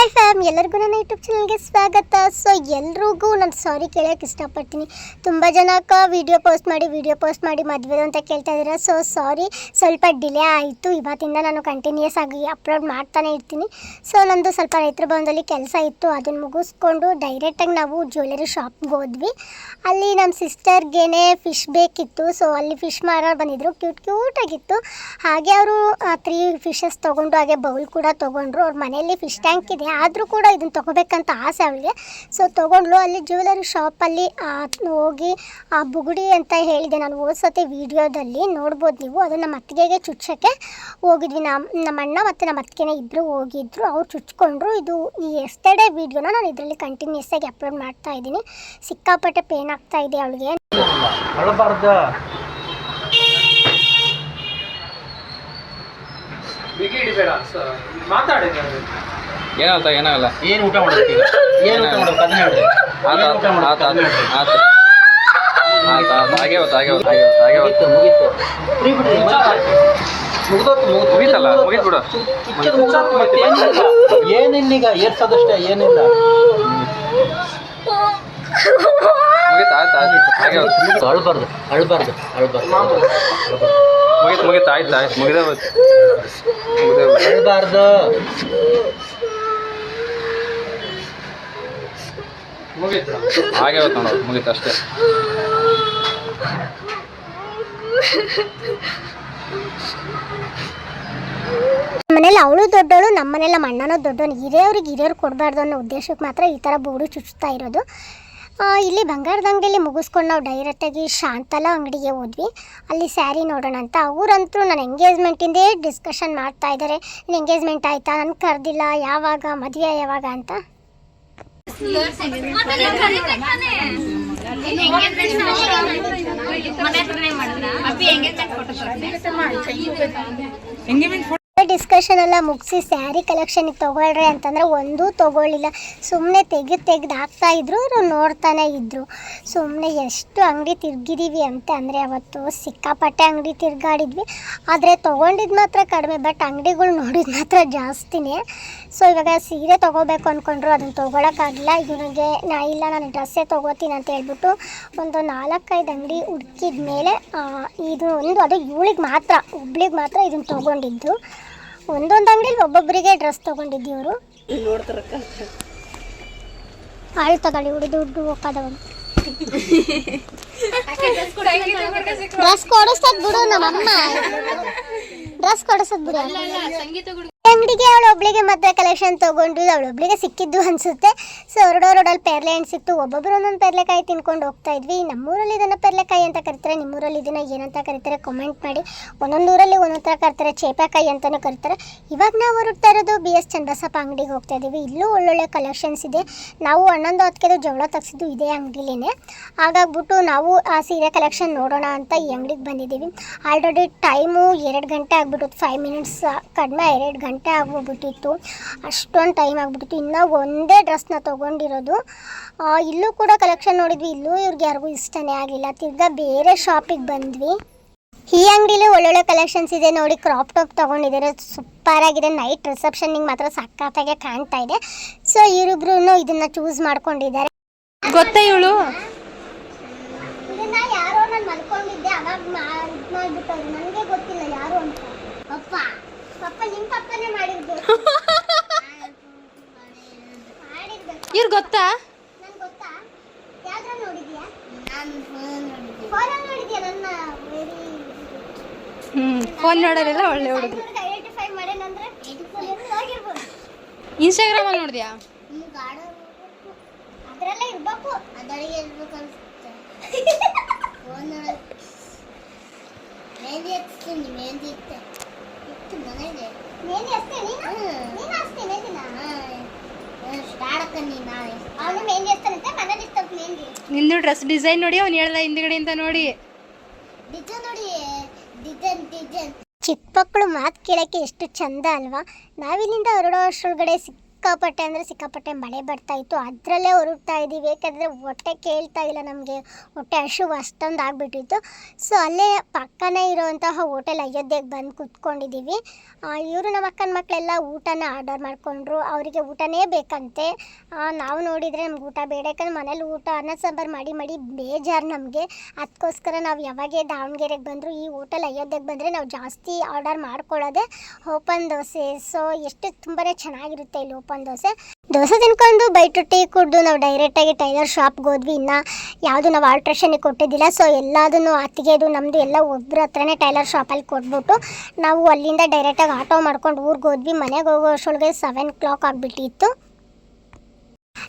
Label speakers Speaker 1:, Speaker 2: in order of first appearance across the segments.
Speaker 1: Hi fam ಎಲ್ಲರಿಗೂ ನನ್ನ YouTube ಚಾನಲ್ಗೆ ಸ್ವಾಗತ. ಸೊ ಎಲ್ರಿಗೂ ನಾನು ಸಾರಿ ಕೇಳೋಕ್ಕೆ ಇಷ್ಟಪಡ್ತೀನಿ. ತುಂಬ ಜನಕ್ಕೆ ವಿಡಿಯೋ ಪೋಸ್ಟ್ ಮಾಡಿ ವಿಡಿಯೋ ಪೋಸ್ಟ್ ಮಾಡಿ ಮದುವೆ ಅಂತ ಕೇಳ್ತಾ ಇದ್ದೀರಾ. ಸೊ ಸಾರಿ ಸ್ವಲ್ಪ ಡಿಲೇ ಆಯಿತು. ಇವತ್ತಿಂದ ನಾನು ಕಂಟಿನ್ಯೂಸ್ ಆಗಿ ಅಪ್ಲೋಡ್ ಮಾಡ್ತಾನೆ ಇರ್ತೀನಿ. ಸೊ ನಂದು ಸ್ವಲ್ಪ ರೈತರ ಭವನದಲ್ಲಿ ಕೆಲಸ ಇತ್ತು. ಅದನ್ನು ಮುಗಿಸ್ಕೊಂಡು ಡೈರೆಕ್ಟಾಗಿ ನಾವು ಜ್ಯುವೆಲರಿ ಶಾಪ್ಗೆ ಹೋದ್ವಿ. ಅಲ್ಲಿ ನಮ್ಮ ಸಿಸ್ಟರ್ಗೇನೆ ಫಿಶ್ ಬೇಕಿತ್ತು. ಸೊ ಅಲ್ಲಿ ಫಿಶ್ ಮಾರೋರು ಬಂದಿದ್ದರು ಕ್ಯೂಟ್ ಕ್ಯೂಟಾಗಿತ್ತು ಹಾಗೆ ಅವರು ತ್ರೀ ಫಿಶಸ್ ತೊಗೊಂಡು, ಹಾಗೆ ಬೌಲ್ ಕೂಡ ತೊಗೊಂಡ್ರು. ಅವ್ರ ಮನೆಯಲ್ಲಿ ಫಿಶ್ ಟ್ಯಾಂಕ್ ಇದೆ. ಆದರೂ ಕೂಡ ಇದನ್ನು ತೊಗೋಬೇಕಂತ ಆಸೆ ಅವಳಿಗೆ. ಸೊ ತೊಗೊಂಡ್ಲು ಅಲ್ಲಿ ಜ್ಯುವೆಲರಿ ಶಾಪಲ್ಲಿ ಹೋಗಿ ಆ ಬುಗುಡಿ ಅಂತ ಹೇಳಿದೆ. ನಾನು ಓದ್ಸತಿ ವಿಡಿಯೋದಲ್ಲಿ ನೋಡ್ಬೋದು ನೀವು. ಅದು ನಮ್ಮ ಅತ್ತಿಗೆಗೆ ಚುಚ್ಚಕ್ಕೆ ಹೋಗಿದ್ವಿ. ನಮ್ಮ ನಮ್ಮ ಅಣ್ಣ ಮತ್ತು ನಮ್ಮ ಅತ್ತಿಗೆನೇ ಇಬ್ಬರು ಹೋಗಿದ್ರು. ಅವ್ರು ಚುಚ್ಕೊಂಡ್ರು. ಇದು ಈ ಎಸ್ಟರ್ಡೇ ವಿಡಿಯೋನ ನಾನು ಇದರಲ್ಲಿ ಕಂಟಿನ್ಯೂಸ್ ಆಗಿ ಅಪ್ಲೋಡ್ ಮಾಡ್ತಾ ಇದ್ದೀನಿ. ಸಿಕ್ಕಾಪಟ್ಟೆ ಪೇನ್ ಆಗ್ತಾ ಇದೆ ಅವಳಿಗೆ.
Speaker 2: ಬಿಗಿ ಹಿಡಿಬೇಡ.
Speaker 3: ಏನಾಗಲ್ಲ ಏನಾಗಲ್ಲ.
Speaker 2: ಏನು ಊಟ ಮಾಡ್ಬೇಕು ಈಗ? ಏನು ಊಟ ಅದನ್ನ
Speaker 3: ಆತ ಆತ ಆತ. ಆತ ಆತ ಆತ ಹಾಗೆ ಹೊತ್ತು ಹಾಗೆ ಹೊತ್ತು ಹಾಗೆ ಹೊತ್ತು ಹಾಗೆ ಹೊತ್ತು
Speaker 2: ಮುಗೀತು ಮುಗೀತು. ಫ್ರೀ ಬಿಡ್ರಿ
Speaker 3: ಮುಗೀತಲ್ಲ ಮುಗೀತು ಬಿಡು.
Speaker 2: ಏನಿಲ್ಲೀಗ ಏರ್ಸೋದಷ್ಟೇ ಏನಿಲ್ಲ.
Speaker 3: ಮುಗೀತು ಆಯ್ತು ಆಯ್ತು ಹಾಗೆ
Speaker 2: ಅಳ್ಬಾರ್ದು ಅಳ್ಬಾರ್ದು ಅಳ್ಬಾರ್ದು.
Speaker 3: ಮುಗೀತು ಮುಗಿತ್ ಆಯ್ತು ಆಯ್ತು. ಮುಗಿದೇ ಹೋಯ್ತು ಮುಗಿದೇ ಹೋಯ್ತು
Speaker 2: ಮುಗೀತು
Speaker 3: ಹಾಗೆ ಹೊತ್ತು ನೋಡು ಮುಗೀತು ಅಷ್ಟೇ.
Speaker 1: ಮನೇಲಿ ಅವಳು ದೊಡ್ಡವಳು ನಮ್ಮ ಮನೇಲಿ ನಮ್ಮ ಅಣ್ಣನೂ ದೊಡ್ಡವನು ಹಿರಿಯವ್ರಿಗೆ ಹಿರಿಯರು ಕೊಡಬಾರ್ದು ಅನ್ನೋ ಉದ್ದೇಶಕ್ಕೆ ಮಾತ್ರ ಈ ಥರ ಬೋಡು ಚುಚ್ಚುತ್ತಾ ಇರೋದು. ಇಲ್ಲಿ ಬಂಗಾರದ ಅಂಗಡಿಯಲ್ಲಿ ಮುಗಿಸ್ಕೊಂಡು ನಾವು ಡೈರೆಕ್ಟಾಗಿ ಶಾಂತಲಾ ಅಂಗಡಿಗೆ ಹೋದ್ವಿ. ಅಲ್ಲಿ ಸ್ಯಾರಿ ನೋಡೋಣ ಅಂತ. ಅವರಂತೂ ನನ್ನ ಎಂಗೇಜ್ಮೆಂಟಿಂದೇ ಡಿಸ್ಕಷನ್ ಮಾಡ್ತಾ ಇದ್ದಾರೆ ನಿನ್ನ ಎಂಗೇಜ್ಮೆಂಟ್ ಆಯಿತಾ? ನನ್ನ ಕರೆದಿಲ್ಲ. ಯಾವಾಗ? ಮದುವೆ ಯಾವಾಗ ಅಂತ? ಡಿಸ್ಕಷನ್ ಎಲ್ಲ ಮುಗಿಸಿ ಸ್ಯಾರಿ ಕಲೆಕ್ಷನಿಗೆ ತೊಗೊಳ್ರಿ ಅಂತಂದ್ರೆ ಒಂದೂ ತೊಗೊಳ್ಳಿಲ್ಲ. ಸುಮ್ಮನೆ ತೆಗೆದು ತೆಗೆದು ಹಾಕ್ತಾ ಇದ್ರು, ಅವರು ನೋಡ್ತಾನೆ ಇದ್ರು. ಸುಮ್ಮನೆ ಎಷ್ಟು ಅಂಗಡಿ ತಿರ್ಗಿದೀವಿ ಅಂತ ಅಂದರೆ ಅವತ್ತು ಸಿಕ್ಕಾಪಟ್ಟೆ ಅಂಗಡಿ ತಿರ್ಗಾಡಿದ್ವಿ. ಆದರೆ ತೊಗೊಂಡಿದ್ದು ಮಾತ್ರ ಕಡಿಮೆ ಬಟ್ ಅಂಗಡಿಗಳು ನೋಡಿದ ಮಾತ್ರ ಜಾಸ್ತಿನೇ. ಸೊ ಇವಾಗ ಸೀರೆ ತೊಗೋಬೇಕು ಅಂದ್ಕೊಂಡ್ರು ಅದನ್ನು ತೊಗೊಳಕ್ಕಾಗಲಿಲ್ಲ ಇವನಿಗೆ, ನಾ ಇಲ್ಲ, ನಾನು ಡ್ರೆಸ್ಸೇ ತೊಗೋತೀನಿ ಅಂತ ಹೇಳ್ಬಿಟ್ಟು ಒಂದು ನಾಲ್ಕೈದು ಅಂಗಡಿ ಹುಡುಕಿದ ಮೇಲೆ ಇದು ಒಂದು, ಅದು ಇವಳಿಗೆ ಮಾತ್ರ ಒಬ್ಳಿಗೆ ಮಾತ್ರ ಇದನ್ನು ತೊಗೊಂಡಿದ್ದು. ಒಂದೊಂದು ಅಂಗಡಿಲಿ ಒಬ್ಬೊಬ್ಬರಿಗೆ ಡ್ರೆಸ್ ತೊಗೊಂಡಿದ್ದು ನೋಡ್ತಾರಕ್ಕ ಹಾಳು ತಗೊಳ್ಳಿ ಹುಡು ದುಡ್ಡು ಹೋಗೋದವನು ಡ್ರೆಸ್ ಕೊಡಿಸ್ತದ ಬಿಡು ನಮ್ಮಮ್ಮ. ಡ್ರೆಸ್ ಕೊಡಿಸೋದ್ ಬಿಡು. ಅಂಗಡಿಗೆ ಅವಳು ಒಬ್ಳಿಗೆ ಮದುವೆ ಕಲೆಕ್ಷನ್ ತಗೊಂಡು ಅವಳು ಒಬ್ಳಿಗೆ ಸಿಕ್ಕಿದ್ದು ಅನ್ಸುತ್ತೆ. ಸೊ ರೋಡಲ್ಲಿ ಪೇರ್ಲೆ ಹಣ್ಣು ಸಿಕ್ತು. ಒಬ್ಬೊಬ್ಬರು ಒಂದೊಂದು ಪೇರ್ಲೆಕಾಯಿ ತಿನ್ಕೊಂಡು ಹೋಗ್ತಾ ಇದ್ವಿ. ನಮ್ಮೂರಲ್ಲಿ ಇದನ್ನು ಪೇರ್ಲೆಕಾಯಿ ಅಂತ ಕರೀತಾರೆ. ನಿಮ್ಮೂರಲ್ಲಿ ಇದನ್ನು ಏನಂತ ಕರೀತಾರೆ ಕಮೆಂಟ್ ಮಾಡಿ. ಒಂದೊಂದು ಊರಲ್ಲಿ ಒಂದೊಂದು ಥರ ಕರೀತಾರೆ. ಚೇಪೆಕಾಯಿ ಅಂತಲೂ ಕರೀತಾರೆ. ಇವಾಗ ನಾವು ಹೊರಡ್ತಾ ಇರೋದು ಬಿ ಎಸ್ ಚಂದ್ರಸಪ್ಪ ಅಂಗಡಿಗೆ ಹೋಗ್ತಾ ಇದ್ದೀವಿ ಇಲ್ಲೂ ಒಳ್ಳೊಳ್ಳೆ ಕಲೆಕ್ಷನ್ಸ್ ಇದೆ. ನಾವು ಹನ್ನೊಂದು ಹೊತ್ತಿಗೆ ಜವಳ ತೆಗ್ಸಿದ್ದು ಇದೇ ಅಂಗಡಿಲೇ ಹಾಗಾಗ್ಬಿಟ್ಟು ನಾವು ಆ ಸೀರೆ ಕಲೆಕ್ಷನ್ ನೋಡೋಣ ಅಂತ ಈ ಅಂಗಡಿಗೆ ಬಂದಿದ್ದೀವಿ. ಆಲ್ರೆಡಿ ಟೈಮು ಎರಡು ಗಂಟೆ ಆಗ್ಬಿಟ್ಟು ಫೈವ್ ಮಿನಿಟ್ಸ್ ಕಡಿಮೆ ಎರಡು ಗಂಟೆ ಆಗ್ಬಿಟ್ಟಿತ್ತು. ಅಷ್ಟೊಂದು ಟೈಮ್ ಆಗ್ಬಿಟ್ಟಿತ್ತು. ಇನ್ನೂ ಒಂದೇ ಡ್ರೆಸ್ನ ತೊಗೊಂಡಿರೋದು. ಇಲ್ಲೂ ಕೂಡ ಕಲೆಕ್ಷನ್ ನೋಡಿದ್ವಿ. ಇಲ್ಲೂ ಇವ್ರಿಗೆ ಯಾರಿಗೂ ಇಷ್ಟನೇ ಆಗಲಿಲ್ಲ. ತಿರ್ಗಾ ಬೇರೆ ಶಾಪಿಗೆ ಬಂದ್ವಿ. ಈ ಅಂಗಡಿಲಿ ಒಳ್ಳೊಳ್ಳೆ ಕಲೆಕ್ಷನ್ಸ್ ಇದೆ. ನೋಡಿ ಕ್ರಾಪ್ ಟಾಪ್ ತೊಗೊಂಡಿದ್ದಾರೆ. ಸೂಪರ್ ಆಗಿದೆ. ನೈಟ್ ರಿಸೆಪ್ಷನ್ನಿಗೆ ಮಾತ್ರ ಸಖತ್ತಾಗೆ ಕಾಣ್ತಾ ಇದೆ. ಸೊ ಇವರಿಬ್ರು ಇದನ್ನ ಚೂಸ್ ಮಾಡ್ಕೊಂಡಿದ್ದಾರೆ.
Speaker 4: ಗೊತ್ತಾ ಇವಳು?
Speaker 1: ಇದನ್ನ ಯಾರೋ ನಾನು ಮಲ್ಕೊಂಡಿದ್ದೆ. ಅವಾಗ ಮಾಡ್ಬಿಟ್ಟವ್ರು ನನಗೆ ಗೊತ್ತಿಲ್ಲ ಯಾರು ಅಂತ. ಪಪ್ಪ ಪಪ್ಪ ನಿಮ್ಮ ಪಪ್ಪನೇ ಮಾಡಿದ್ದು. ಮಾಡಿರ್ಬೇಕು
Speaker 4: ಇವ್ರು ಗೊತ್ತಾ?
Speaker 1: ನಂಗೆ ಗೊತ್ತಾ? ಯಾವ್ದ್ರ ನೋಡಿದ್ಯಾ? ನಾನು ಫೋನಲ್ಲಿ ನೋಡಿದ್ಯಾ ನನ್ನ ವೆರಿ
Speaker 4: ಹ್ಮ್ ಫೋನ್ ನೋಡೋರೆಲ್ಲ ಒಳ್ಳೆ ಹುಡುಗರು. ಇನ್ಸ್ಟಾಗ್ರಾಮ್ ಅಲ್ಲಿ ನೋಡಿದ್ಯಾ?
Speaker 1: ಅದ್ರಲ್ಲೇ ಇರ್ಬೇಕು. ಅದರಿಗೆ ಇರ್ಬೇಕು ಅನ್ಸುತ್ತೆ. ಮೆಹಂದಿ ಹಚ್ತೀನಿ ಮೆಹಂದಿ ಇತ್ತೆ ಇತ್ತು ಮನೆಗೆ. ಮೆಹಂದಿ ಹಚ್ತೆ ನೀನು? ನೀನು ಹಚ್ತಿ ಮೆಹಂದಿನ ಸ್ಟಾರ್ಟ್ ನೀನು ನಾಳೆ ಅವನು ಮೆಹಂದಿ ಹಚ್ತಾನಂತೆ ಮನೇಲಿ ಇತ್ತಪ್ಪ ಮೆಹಂದಿ
Speaker 4: ನಿಂದು ಡ್ರೆಸ್ ಡಿಸೈನ್ ನೋಡಿ ಅವ್ನು ಹೇಳ್ದ ಹಿಂದ್ಗಡೆ ಅಂತ ನೋಡಿ.
Speaker 1: ಡಿಸೈನ್ ನೋಡಿ. ಡಿಸೈನ್ ಡಿಸೈನ್ ಚಿಕ್ಕ ಮಕ್ಕಳು ಮಾತು ಕೇಳೋಕ್ಕೆ ಎಷ್ಟು ಚಂದ ಅಲ್ವಾ? ನಾವಿಲ್ಲಿಂದ ಹೊರಡೋ ಅಷ್ಟರೊಳಗಡೆ ಸಿಕ್ಕ ಸಿಕ್ಕಾಪಟ್ಟೆ ಅಂದರೆ ಸಿಕ್ಕಾಪಟ್ಟೆ ಮಳೆ ಬರ್ತಾ ಇತ್ತು. ಅದರಲ್ಲೇ ಹೊರಡ್ತಾ ಇದ್ದೀವಿ. ಏಕೆಂದರೆ ಹೊಟ್ಟೆ ಕೇಳ್ತಾ ಇಲ್ಲ ನಮಗೆ. ಹೊಟ್ಟೆ ಹಶು ಅಷ್ಟೊಂದು ಆಗಿಬಿಟ್ಟಿತ್ತು. ಸೊ ಅಲ್ಲೇ ಪಕ್ಕನೇ ಇರೋವಂತಹ ಹೋಟೆಲ್ ಅಯೋಧ್ಯೆಗೆ ಬಂದು ಕುತ್ಕೊಂಡಿದ್ದೀವಿ. ಇವರು ನಮ್ಮ ಅಕ್ಕನ ಮಕ್ಕಳೆಲ್ಲ ಊಟನ ಆರ್ಡರ್ ಮಾಡಿಕೊಂಡ್ರು. ಅವರಿಗೆ ಊಟನೇ ಬೇಕಂತೆ. ನಾವು ನೋಡಿದರೆ ನಮ್ಗೆ ಊಟ ಬೇಡ. ಯಾಕಂದ್ರೆ ಮನೇಲಿ ಊಟ, ಅನ್ನ ಸಾಂಬಾರು ಮಾಡಿ ಮಾಡಿ ಬೇಜಾರು ನಮಗೆ. ಅದಕ್ಕೋಸ್ಕರ ನಾವು ಯಾವಾಗೇ ದಾವಣಗೆರೆಗೆ ಬಂದರೂ ಈ ಹೋಟೆಲ್ ಅಯೋಧ್ಯೆಗೆ ಬಂದರೆ ನಾವು ಜಾಸ್ತಿ ಆರ್ಡರ್ ಮಾಡ್ಕೊಳ್ಳೋದೆ ಓಪನ್ ದೋಸೆ. ಸೊ ಎಷ್ಟು ತುಂಬಾ ಚೆನ್ನಾಗಿರುತ್ತೆ ಇಲ್ಲಿ ಓಪನ್ ದೋಸೆ. ದೋಸೆ ತಿನ್ಕೊಂಡು ಬೈಟು ಟೀ ಕುಡಿದು ನಾವು ಡೈರೆಕ್ಟಾಗಿ ಟೈಲರ್ ಶಾಪ್ಗೆ ಹೋದ್ವಿ. ಇನ್ನು ಯಾವುದು ನಾವು ಆಲ್ಟ್ರೇಷನ್ಗೆ ಕೊಟ್ಟಿದ್ದಿಲ್ಲ. ಸೊ ಎಲ್ಲದನ್ನು ಅತ್ತಿಗೆದು ನಮ್ಮದು ಎಲ್ಲ ಒಬ್ಬರ ಹತ್ರನೇ ಟೈಲರ್ ಶಾಪಲ್ಲಿ ಕೊಟ್ಬಿಟ್ಟು ನಾವು ಅಲ್ಲಿಂದ ಡೈರೆಕ್ಟಾಗಿ ಆಟೋ ಮಾಡ್ಕೊಂಡು ಊರಿಗೆ ಹೋದ್ವಿ. ಮನೆಗೆ ಹೋಗೋ ಅಷ್ಟೊಳಗೆ ಸೆವೆನ್ ಕ್ಲಾಕ್ ಆಗಿಬಿಟ್ಟಿತ್ತು.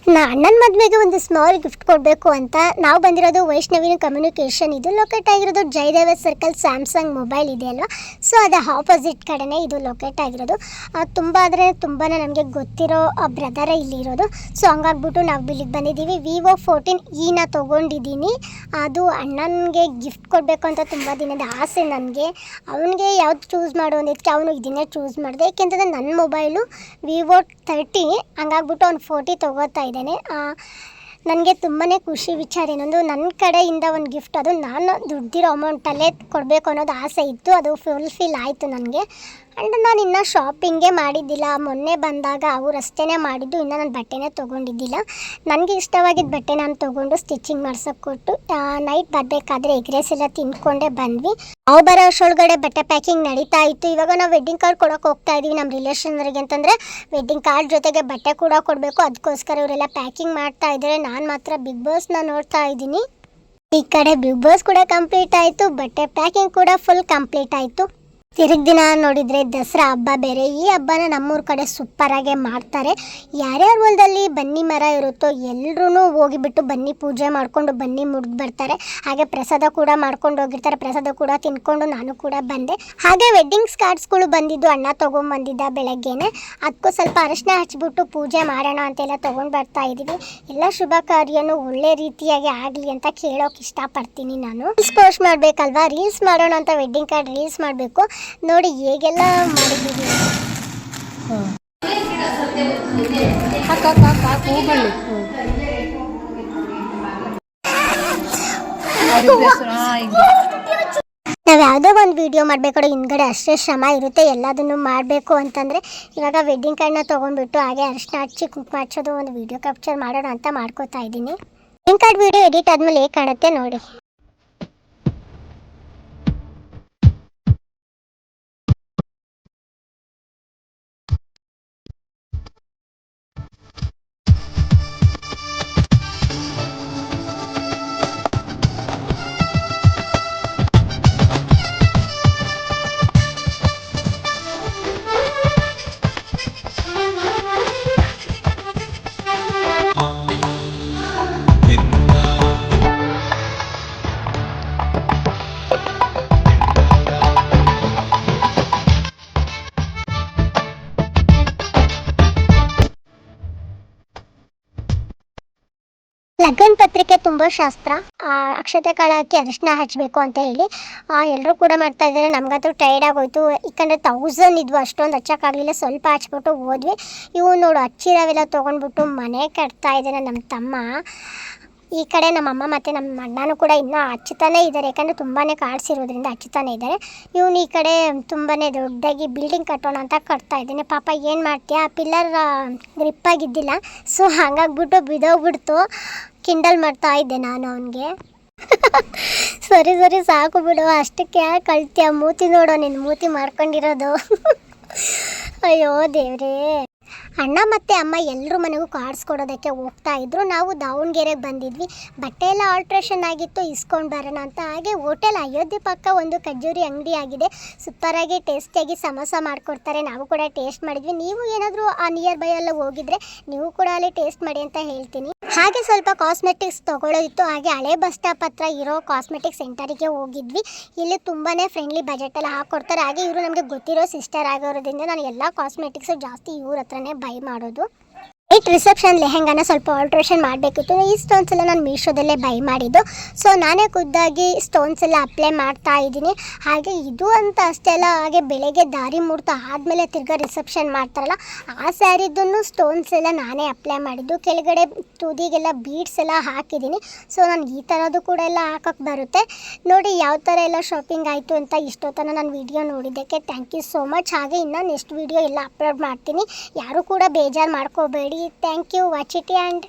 Speaker 1: ನಾ ಅಣ್ಣನ ಮದುವೆಗೆ ಒಂದು ಸ್ಮಾಲ್ ಗಿಫ್ಟ್ ಕೊಡಬೇಕು ಅಂತ ನಾವು ಬಂದಿರೋದು ವೈಷ್ಣವಿನ ಕಮ್ಯುನಿಕೇಷನ್ ಇದು ಲೊಕೇಟ್ ಆಗಿರೋದು ಜಯದೇವ ಸರ್ಕಲ್ ಸ್ಯಾಮ್ಸಂಗ್ ಮೊಬೈಲ್ ಇದೆ ಅಲ್ವಾ? ಸೊ ಅದು ಆಪೋಸಿಟ್ ಕಡೆನೇ ಇದು ಲೊಕೇಟ್ ಆಗಿರೋದು. ತುಂಬ ಆದರೆ ತುಂಬಾ ನಮಗೆ ಗೊತ್ತಿರೋ ಬ್ರದರೇ ಇಲ್ಲಿ ಇರೋದು. ಸೊ ಹಂಗಾಗ್ಬಿಟ್ಟು ನಾವು ಬಿಲ್ಲಿಗೆ ಬಂದಿದ್ದೀವಿ. ವಿವೋ ಫೋರ್ಟೀನ್ ನಾ ತೊಗೊಂಡಿದ್ದೀನಿ. ಅದು ಅಣ್ಣನಿಗೆ ಗಿಫ್ಟ್ ಕೊಡಬೇಕು ಅಂತ ತುಂಬ ದಿನದ ಆಸೆ ನನಗೆ. ಅವನಿಗೆ ಯಾವ್ದು ಚೂಸ್ ಮಾಡು ಅಂದಿದ್ದಕ್ಕೆ ಅವನು ಇದನ್ನೇ ಚೂಸ್ ಮಾಡಿದೆ. ಏಕೆಂತಂದರೆ ನನ್ನ ಮೊಬೈಲು ವಿವೋ ತರ್ಟಿ ಹಂಗಾಗ್ಬಿಟ್ಟು ಅವ್ನು ಫೋರ್ಟಿ ತೊಗೋತಾ ಇದ್ದಾನೆ. ನನಗೆ ತುಂಬಾ ಖುಷಿ ವಿಚಾರ ಏನೊಂದು ನನ್ನ ಕಡೆಯಿಂದ ಒಂದು ಗಿಫ್ಟ್ ಅದು ನಾನು ದುಡ್ಡಿರೋ ಅಮೌಂಟಲ್ಲೇ ಕೊಡಬೇಕು ಅನ್ನೋದು ಆಸೆ ಇತ್ತು. ಅದು ಫುಲ್ಫಿಲ್ ಆಯಿತು ನನಗೆ. ಆ್ಯಂಡ್ ನಾನು ಇನ್ನೂ ಶಾಪಿಂಗೇ ಮಾಡಿದ್ದಿಲ್ಲ. ಮೊನ್ನೆ ಬಂದಾಗ ಅವರಷ್ಟೇ ಮಾಡಿದ್ದು. ಇನ್ನೂ ನಾನು ಬಟ್ಟೆನೇ ತೊಗೊಂಡಿದ್ದಿಲ್ಲ. ನನಗೆ ಇಷ್ಟವಾಗಿದ್ದ ಬಟ್ಟೆ ನಾನು ತೊಗೊಂಡು ಸ್ಟಿಚಿಂಗ್ ಮಾಡ್ಸೋಕೆ ಕೊಟ್ಟು ನೈಟ್ ಬರಬೇಕಾದ್ರೆ ಎಗ್ ರೈಸ್ ಎಲ್ಲ ತಿನ್ಕೊಂಡೇ ಬಂದ್ವಿ. ನಾವು ಬರೋ ಅಷ್ಟೊಳಗಡೆ ಬಟ್ಟೆ ಪ್ಯಾಕಿಂಗ್ ನಡೀತಾ ಇತ್ತು. ಇವಾಗ ನಾವು ವೆಡ್ಡಿಂಗ್ ಕಾರ್ಡ್ ಕೊಡೋಕೆ ಹೋಗ್ತಾ ಇದ್ದೀವಿ ನಮ್ಮ ರಿಲೇಷನ್ವರಿಗೆ ಅಂತಂದರೆ ವೆಡ್ಡಿಂಗ್ ಕಾರ್ಡ್ ಜೊತೆಗೆ ಬಟ್ಟೆ ಕೂಡ ಕೊಡಬೇಕು. ಅದಕ್ಕೋಸ್ಕರ ಇವರೆಲ್ಲ ಪ್ಯಾಕಿಂಗ್ ಮಾಡ್ತಾ ಇದ್ದಾರೆ ನಾನು ಮಾತ್ರ ಬಿಗ್ ಬಾಸ್ನ ನೋಡ್ತಾ ಇದ್ದೀನಿ. ಈ ಕಡೆ ಬಿಗ್ ಬಾಸ್ ಕೂಡ ಕಂಪ್ಲೀಟ್ ಆಯಿತು. ಬಟ್ಟೆ ಪ್ಯಾಕಿಂಗ್ ಕೂಡ ಫುಲ್ ಕಂಪ್ಲೀಟ್ ಆಯಿತು. ತಿರುಗ್ ದಿನ ನೋಡಿದರೆ ದಸರಾ ಹಬ್ಬ ಬೇರೆ, ಈ ಹಬ್ಬನ ನಮ್ಮೂರ ಕಡೆ ಸೂಪರಾಗೆ ಮಾಡ್ತಾರೆ. ಯಾರ್ಯಾರ ಹೊಲದಲ್ಲಿ ಬನ್ನಿ ಮರ ಇರುತ್ತೋ ಎಲ್ಲರೂ ಹೋಗಿಬಿಟ್ಟು ಬನ್ನಿ ಪೂಜೆ ಮಾಡಿಕೊಂಡು ಬನ್ನಿ ಮುಡ್ದು ಬರ್ತಾರೆ. ಹಾಗೆ ಪ್ರಸಾದ ಕೂಡ ಮಾಡ್ಕೊಂಡು ಹೋಗಿರ್ತಾರೆ, ಪ್ರಸಾದ ಕೂಡ ತಿನ್ಕೊಂಡು ನಾನು ಕೂಡ ಬಂದೆ. ಹಾಗೆ ವೆಡ್ಡಿಂಗ್ಸ್ ಕಾರ್ಡ್ಸ್ಗಳು ಬಂದಿದ್ದು, ಅಣ್ಣ ತೊಗೊಂಬಂದಿದ್ದ ಬೆಳಗ್ಗೆನೆ. ಅದಕ್ಕೂ ಸ್ವಲ್ಪ ಅರಿಶಿನ ಹಚ್ಬಿಟ್ಟು ಪೂಜೆ ಮಾಡೋಣ ಅಂತೆಲ್ಲ ತೊಗೊಂಡು ಬರ್ತಾ ಇದ್ದೀವಿ. ಎಲ್ಲ ಶುಭ ಕಾರ್ಯನೂ ಒಳ್ಳೆ ರೀತಿಯಾಗಿ ಆಗಲಿ ಅಂತ ಕೇಳೋಕೆ ಇಷ್ಟಪಡ್ತೀನಿ ನಾನು. Reels post ಮಾಡಬೇಕಲ್ವಾ? ರೀಲ್ಸ್ ಮಾಡೋಣ ಅಂತ ವೆಡ್ಡಿಂಗ್ ಕಾರ್ಡ್ ರೀಲ್ಸ್ ಮಾಡಬೇಕು. ನೋಡಿ ಹೇಗೆಲ್ಲ ಮಾಡಿದ್ದೀವಿ ನಾವು ಯಾವುದೋ ಒಂದು ವಿಡಿಯೋ ಮಾಡಬೇಕಾದ್ರೆ ಹಿಂದ್ಗಡೆ ಅಷ್ಟೇ ಶ್ರಮ ಇರುತ್ತೆ, ಎಲ್ಲದನ್ನು ಮಾಡಬೇಕು ಅಂತಂದರೆ ಇವಾಗ ವೆಡ್ಡಿಂಗ್ ಕಾರ್ಡ್ನ ತೊಗೊಂಡ್ಬಿಟ್ಟು ಹಾಗೆ ಅರಿಶಿನ ಹಚ್ಚಿ ಕುಕ್ ಮಾಡ್ಸೋದು ಒಂದು ವಿಡಿಯೋ ಕ್ಯಾಪ್ಚರ್ ಮಾಡೋಣ ಅಂತ ಮಾಡ್ಕೋತಾ ಇದ್ದೀನಿ. ವೆಡ್ಡಿಂಗ್ ಕಾರ್ಡ್ ವಿಡಿಯೋ ಎಡಿಟ್ ಆದಮೇಲೆ ಹೇಗೆ ಕಾಣುತ್ತೆ ನೋಡಿ. ಪತ್ರಿಕೆ ತುಂಬೋ ಶಾಸ್ತ್ರ. ಅಕ್ಷತೆ ಕಾಳಕ್ಕೆ ಅರಿಶಿನ ಹಚ್ಚಬೇಕು ಅಂತ ಹೇಳಿ ಎಲ್ಲರೂ ಕೂಡ ಮಾಡ್ತಾ ಇದ್ದಾರೆ. ನಮಗಂತೂ ಟೈರ್ಡ್ ಆಗೋಯ್ತು. ಯಾಕಂದರೆ ತೌಸಂಡ್ ಇದ್ವು, ಅಷ್ಟೊಂದು ಹಚ್ಚೋಕ್ಕಾಗಲಿಲ್ಲ ಸ್ವಲ್ಪ ಹಚ್ಬಿಟ್ಟು ಹೋದ್ವಿ. ಇವು ನೋಡು ಹಚ್ಚಿರೋವೆಲ್ಲ ತೊಗೊಂಡ್ಬಿಟ್ಟು ಮನೆ ಕಟ್ತಾ ಇದ್ದಾನೆ ನಮ್ಮ ತಮ್ಮ. ಈ ಕಡೆ ನಮ್ಮ ಅಮ್ಮ ಮತ್ತು ನಮ್ಮ ಅಣ್ಣನೂ ಕೂಡ ಇನ್ನೂ ಹಚ್ಚುತ್ತಾನೇ ಇದ್ದಾರೆ. ಯಾಕಂದರೆ ತುಂಬಾ ಕಾಡಿಸಿರೋದ್ರಿಂದ ಹಚ್ಚುತ್ತಾನೆ ಇದ್ದಾರೆ. ಇವನು ಈ ಕಡೆ ತುಂಬಾ ದೊಡ್ಡದಾಗಿ ಬಿಲ್ಡಿಂಗ್ ಕಟ್ಟೋಣ ಅಂತ ಕಟ್ತಾ ಇದ್ದಾನೆ. ಪಾಪ ಏನು ಮಾಡ್ತೀಯಾ? ಪಿಲ್ಲರ್ ಗ್ರಿಪ್ಪಾಗಿದ್ದಿಲ್ಲ ಸೊ ಹಾಗಾಗ್ಬಿಟ್ಟು ಬಿದೋಗ್ಬಿಡ್ತು. ಕಿಂಡಲ್ ಮಾಡ್ತಾ ಇದ್ದೆ ನಾನು ಅವನಿಗೆ. ಸರಿ ಸರಿ, ಸಾಕು ಬಿಡು. ಅಷ್ಟಕ್ಕೆ ಕಳ್ತೀಯ ಮೂತಿ ನೋಡೋ ನಿನ್ನ ಮೂತಿ ಮಾಡ್ಕೊಂಡಿರೋದು. ಅಯ್ಯೋ ದೇವ್ರೇ. ಅಣ್ಣ ಮತ್ತು ಅಮ್ಮ ಎಲ್ಲರೂ ಮನೆಗೂ ಕಾರ್ಡ್ಸ್ ಕೊಡೋದಕ್ಕೆ ಹೋಗ್ತಾ ಇದ್ರು. ನಾವು ದಾವಣಗೆರೆಗೆ ಬಂದಿದ್ವಿ. ಬಟ್ಟೆ ಎಲ್ಲ ಆಲ್ಟ್ರೇಷನ್ ಆಗಿತ್ತು, ಇಸ್ಕೊಂಡು ಬರೋಣ ಅಂತ. ಹಾಗೆ ಹೋಟೆಲ್ ಅಯೋಧ್ಯೆ ಪಕ್ಕ ಒಂದು ಖಜೂರಿ ಅಂಗಡಿ ಆಗಿದೆ. ಸೂಪರಾಗಿ ಟೇಸ್ಟಿಯಾಗಿ ಸಮೋಸ ಮಾಡಿಕೊಡ್ತಾರೆ. ನಾವು ಕೂಡ ಟೇಸ್ಟ್ ಮಾಡಿದ್ವಿ. ನೀವು ಏನಾದರೂ ಆ ನಿಯರ್ ಬೈ ಎಲ್ಲ ಹೋಗಿದ್ರೆ ನೀವು ಕೂಡ ಅಲ್ಲಿ ಟೇಸ್ಟ್ ಮಾಡಿ ಅಂತ ಹೇಳ್ತೀನಿ. ಹಾಗೆ ಸ್ವಲ್ಪ ಕಾಸ್ಮೆಟಿಕ್ಸ್ ತೊಗೊಳ್ಳೋದಿತ್ತು ಹಾಗೆ ಹಳೆ ಬಸ್ ಸ್ಟಾಪ್ ಹತ್ರ ಇರೋ ಕಾಸ್ಮೆಟಿಕ್ ಸೆಂಟರಿಗೆ ಹೋಗಿದ್ವಿ. ಇಲ್ಲಿ ತುಂಬಾ ಫ್ರೆಂಡ್ಲಿ ಬಜೆಟ್ ಎಲ್ಲ ಹಾಕ್ಕೊಡ್ತಾರೆ ಹಾಗೆ ಇವರು ನಮಗೆ ಗೊತ್ತಿರೋ ಸಿಸ್ಟರ್ ಆಗಿರೋದ್ರಿಂದ ನಾನು ಎಲ್ಲ ಕಾಸ್ಮೆಟಿಕ್ಸು ಜಾಸ್ತಿ ಇವ್ರ ಬೈ ಮಾಡೋದು. ನೈಟ್ ರಿಸೆಪ್ಷನ್ ಲೆಹೆಂಗಾನ ಸ್ವಲ್ಪ ಆಲ್ಟ್ರೇಷನ್ ಮಾಡಬೇಕಿತ್ತು. ಈ ಸ್ಟೋನ್ಸ್ ಎಲ್ಲ ನಾನು ಮೀಶೋದಲ್ಲೇ ಬೈ ಮಾಡಿದ್ದು. ಸೊ ನಾನೇ ಖುದ್ದಾಗಿ ಸ್ಟೋನ್ಸ್ ಎಲ್ಲ ಅಪ್ಲೈ ಮಾಡ್ತಾ ಇದ್ದೀನಿ. ಹಾಗೆ ಇದು ಅಂತ ಅಷ್ಟೇ ಅಲ್ಲ, ಹಾಗೆ ಬೆಳಗ್ಗೆ ದಾರಿ ಮುಹೂರ್ತ ಆದಮೇಲೆ ತಿರ್ಗಾ ರಿಸೆಪ್ಷನ್ ಮಾಡ್ತಾರಲ್ಲ, ಆ ಸ್ಯಾರಿದ್ದನ್ನು ಸ್ಟೋನ್ಸ್ ಎಲ್ಲ ನಾನೇ ಅಪ್ಲೈ ಮಾಡಿದ್ದು. ಕೆಳಗಡೆ ತುದಿಗೆಲ್ಲ ಬೀಡ್ಸ್ ಎಲ್ಲ ಹಾಕಿದ್ದೀನಿ. ಸೊ ನಾನು ಈ ಥರದ್ದು ಕೂಡ ಎಲ್ಲ ಹಾಕೋಕ್ಕೆ ಬರುತ್ತೆ. ನೋಡಿ ಯಾವ ಥರ ಎಲ್ಲ ಶಾಪಿಂಗ್ ಆಯಿತು ಅಂತ ಇಷ್ಟೊತ್ತನ ನಾನು ವಿಡಿಯೋ ನೋಡಿದ್ದಕ್ಕೆ ಥ್ಯಾಂಕ್ ಯು ಸೋ ಮಚ್ ಹಾಗೆ ಇನ್ನು ನೆಕ್ಸ್ಟ್ ವಿಡಿಯೋ ಎಲ್ಲ ಅಪ್ಲೋಡ್ ಮಾಡ್ತೀನಿ. ಯಾರು ಕೂಡ ಬೇಜಾರು ಮಾಡ್ಕೋಬೇಡಿ. Thank you watch it and